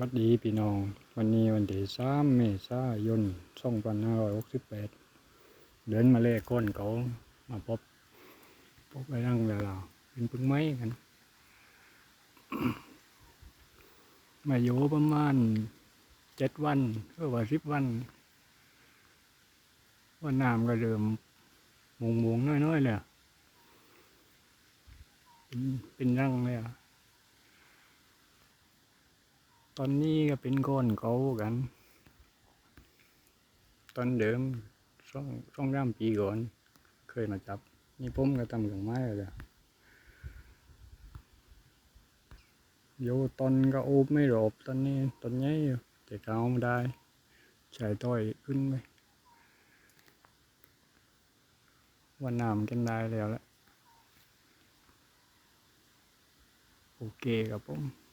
วัสดีพี่น้อง วันนี้วันที่สามเมษายนสองพันห้าร้อยหกสิบแปดเดินมาเล่ก้นเขามาพบ พบไปนั่งเวลาเป็นพึ่งไม้กัน มาอยู่ประมาณเจ็ดวันก็ว่าสิบวัน ว่าน้ำก็เริ่มมุงมุงน้อยๆเลยเป็นเป็นรังเลยอะ ตอนนี้ก็เป็นก้อนเขากัน ตอนเดิมช่องช่องร่ามปีก่อน เคยมาจับ นี่ผมก็ทำกับไม้เลยโยตอนก็โอบไม่รอบตอนนี้ตอนนี้อยู่แต่เอาไม่ได้ใช้ต้อยขึ้นไปว่าน้ำกันได้แล้วแหละโอเคครับผม